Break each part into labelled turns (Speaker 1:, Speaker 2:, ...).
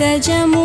Speaker 1: प्रजामु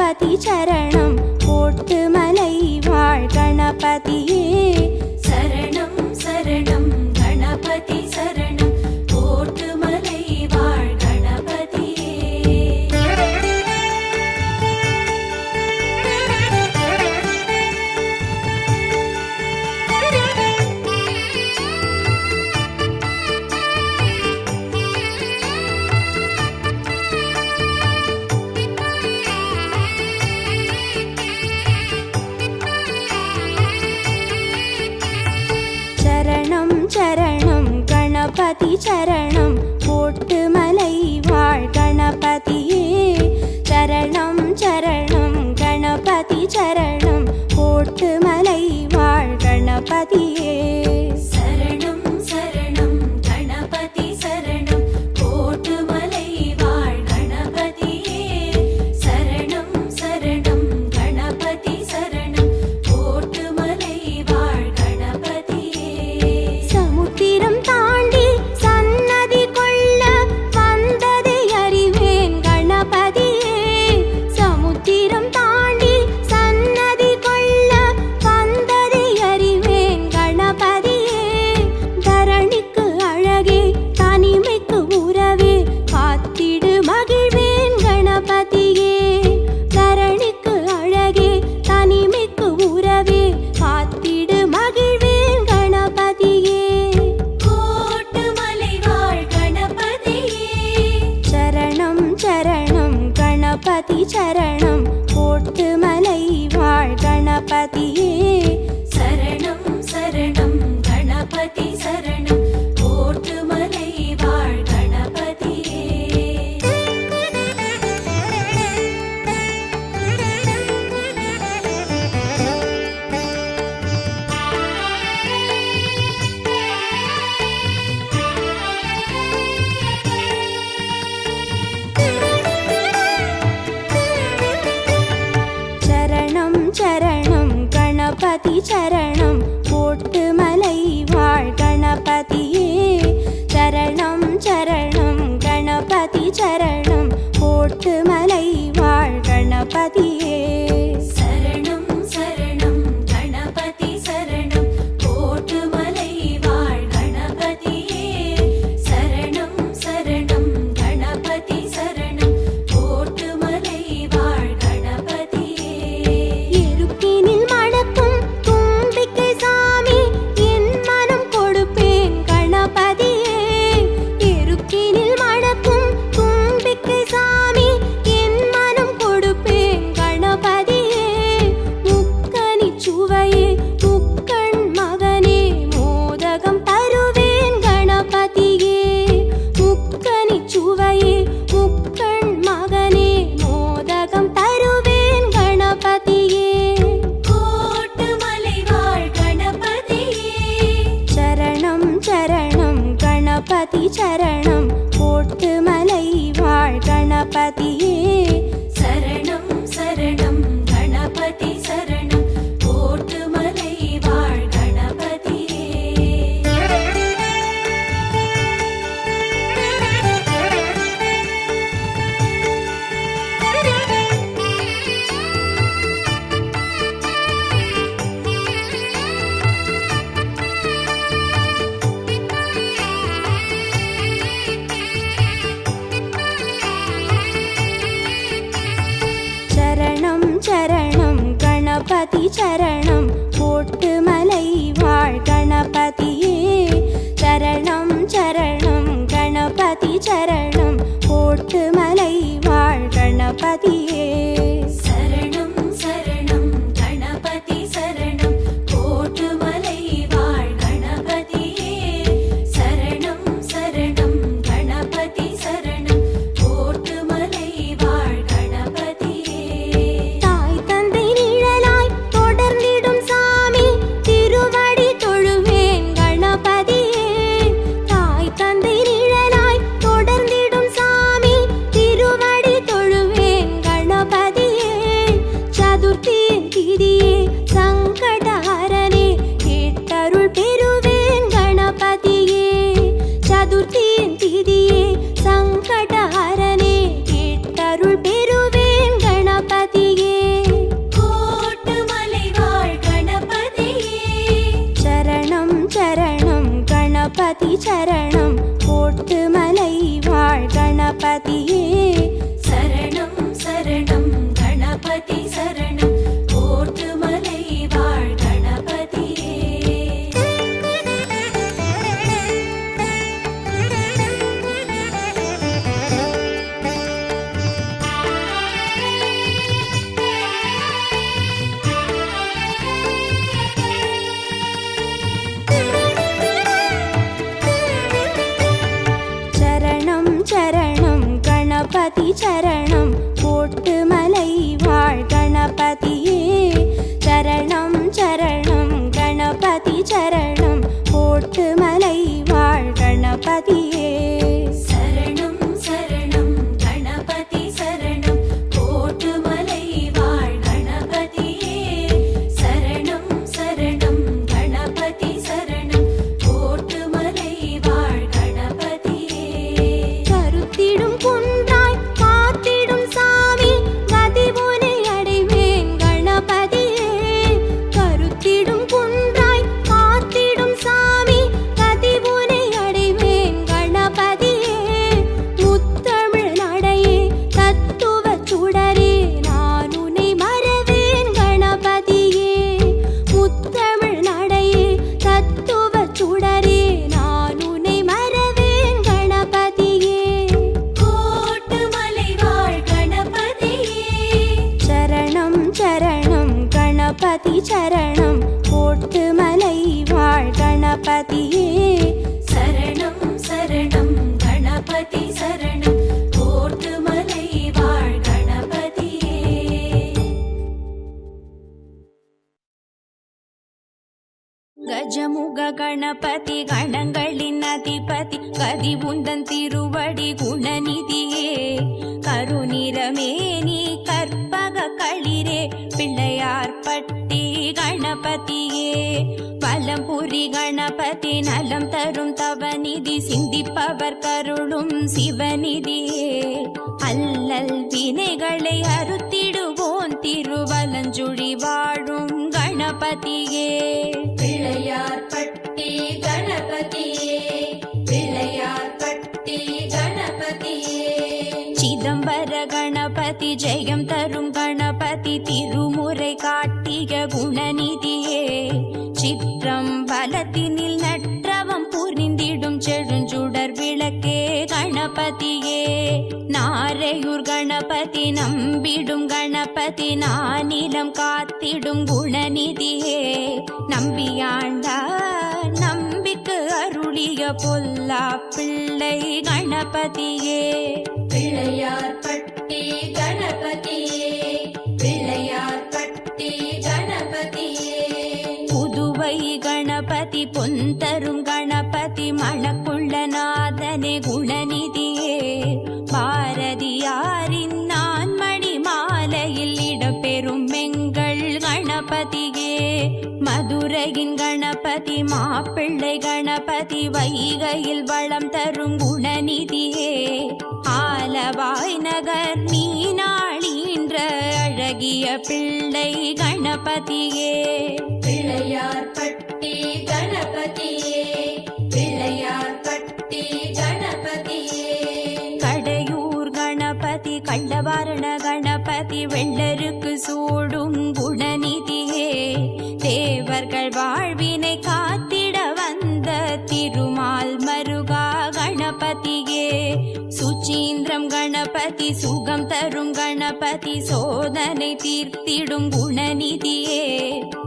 Speaker 1: கணபதி சரணம்
Speaker 2: கோட்டுமலை வாழ் கணபதியே. கணபதி vai e
Speaker 1: சரணம் போட்டு மலை வாழ் கணபதியே. சரணம் சரணம் கணபதி சரணம் கஜமுக கணபதி கணங்களின் அதிபதி கதி உந்தன் திருவடி குணநிதியே கணபதியே வலம்புரி கணபதி நலம் தரும் தவநிதி சிந்திப்பவர் கருளும் சிவநிதியே. அல்லல் வினைகளை அறுத்திடுவோன் திருவலஞ்சுழி வாழும் கணபதியே.
Speaker 2: பிள்ளையார் பட்டி கணபதியே பிள்ளையார் பட்டி கணபதியே.
Speaker 1: சிதம்பர கணபதி ஜெயம் தரும் கணபதி திருமுறை காட்டிய குணநிதியே கணபதியே நாரையூர் கணபதி நம்பிடும் கணபதி நானிலம் காத்திடும் குணநிதியே. நம்பியாண்டா நம்பிக்கு அருளிய பொல்லா பிள்ளை கணபதியே.
Speaker 2: பிள்ளையார் பட்டி கணபதியே பிள்ளையார் பட்டி கணபதியே.
Speaker 1: புதுவை கணபதி பொந்தரும் கணபதி மணக்குள்ள நாதனே மதுரையின் கணபதி மாப்பிள்ளை கணபதி வைகையில் வளம் தரும் குணநிதியே. ஆலவாய் நகர் நீ நாளீன்ற அழகிய பிள்ளை கணபதியே.
Speaker 2: பிள்ளையார் பட்டி கணபதியே. பிள்ளையார் பட்டி கணபதியே.
Speaker 1: கடையூர் கணபதி கள்ளவாரண கணபதி வெள்ளருக்கு சூடும் எங்கள் வாழ்வினை காத்திட வந்த திருமால் மருகா கணபதியே. சுச்சீந்திரம் கணபதி சுகம் தரும் கணபதி சோதனை தீர்த்திடும் குணநிதியே.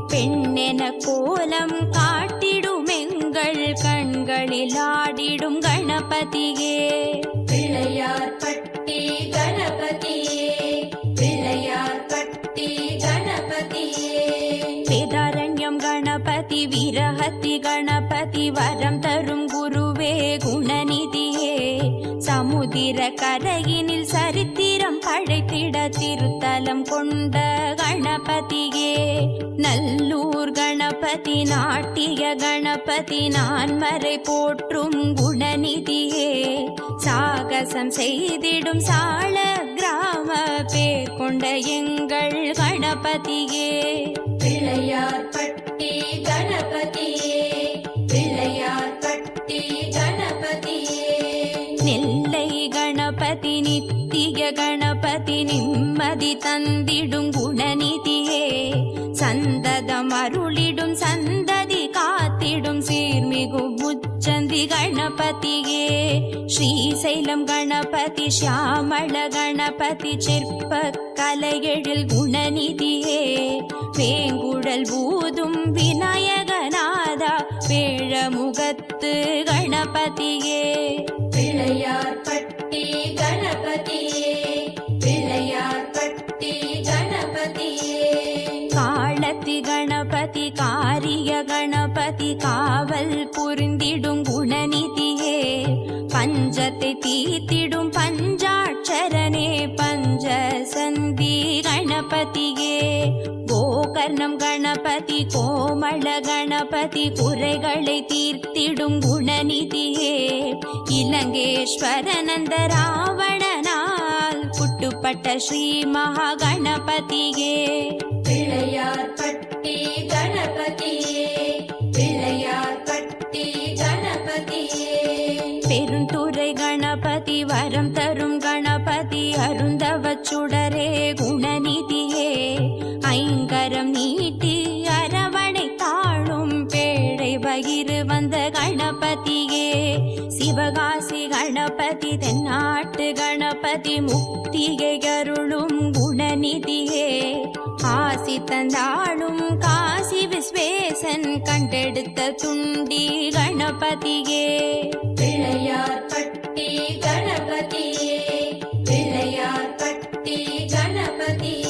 Speaker 1: பெண்ணென கோலம் காட்டிடும் எங்கள் கண்களில் ஆடிடும் கணபதியே.
Speaker 2: பிள்ளையார் பட்டி கணபதியே பிள்ளையார் பட்டி
Speaker 1: விரகத்தி கணபதி வரம் தரும் குருவே குணநிதியே சமுதிர கரையினில் சரித்திரம் படைத்திட திருத்தலம் கொண்ட கணபதியே। நல்லூர் கணபதி நாட்டிய கணபதி நான்மறை போற்றும் குணநிதியே। சாகசம் செய்திடும் சால கிராம பேர் கொண்ட எங்கள் கணபதியே।
Speaker 2: பிள்ளையார் பட்டி கணபதியே பிள்ளையார் பட்டி கணபதியே.
Speaker 1: நெல்லை கணபதி நித்திய கணபதி நிம்மதி தந்திடும் குணநிதி முச்சந்தி கணபதியே. ஸ்ரீசைலம் கணபதி ஷியாமள கணபதி சிற்ப கலையெழில் குணநிதியே. வேங்குழல் பூதும் விநாயகநாதா வேழமுகத்து கணபதியே.
Speaker 2: பிள்ளையார் பட்டி கணபதியே பிள்ளையார் பட்டி கணபதியே.
Speaker 1: காலத்தி கணபதி காரிய கணபதி காவல் புரிந்திடும் தீத்திடும் பஞ்சாட்சரனே பஞ்ச சந்தி கணபதியே. கோகர்ணம் கணபதி கோமள கணபதி குறைகளை தீர்த்திடும் குணநிதியே. இலங்கேஸ்வரனந்த ராவணனால் புட்டுப்பட்ட ஸ்ரீ மகா கணபதியே
Speaker 2: பிள்ளையார் பட்டி கணபதியே. பிள்ளையார் பட்டி கணபதியே.
Speaker 1: கணபதி வரம் தரும் கணபதி அருந்தவச் சுடரே குணநிதியே. ஐங்கரம் நீட்டி அரவணை தாழும் பேழை வயிறு வந்த கணபதியே. சிவகாசி கணபதி தென்னாட்டு கணபதி முக்தியை அருளும் குணநிதியே. ஆசி தந்தாளும் காசி விஸ்வேசன் கண்டெடுத்த துண்டி கணபதியே.
Speaker 2: பிள்ளையார்பட்டி கணபதியே பிள்ளையார்பட்டி கணபதியே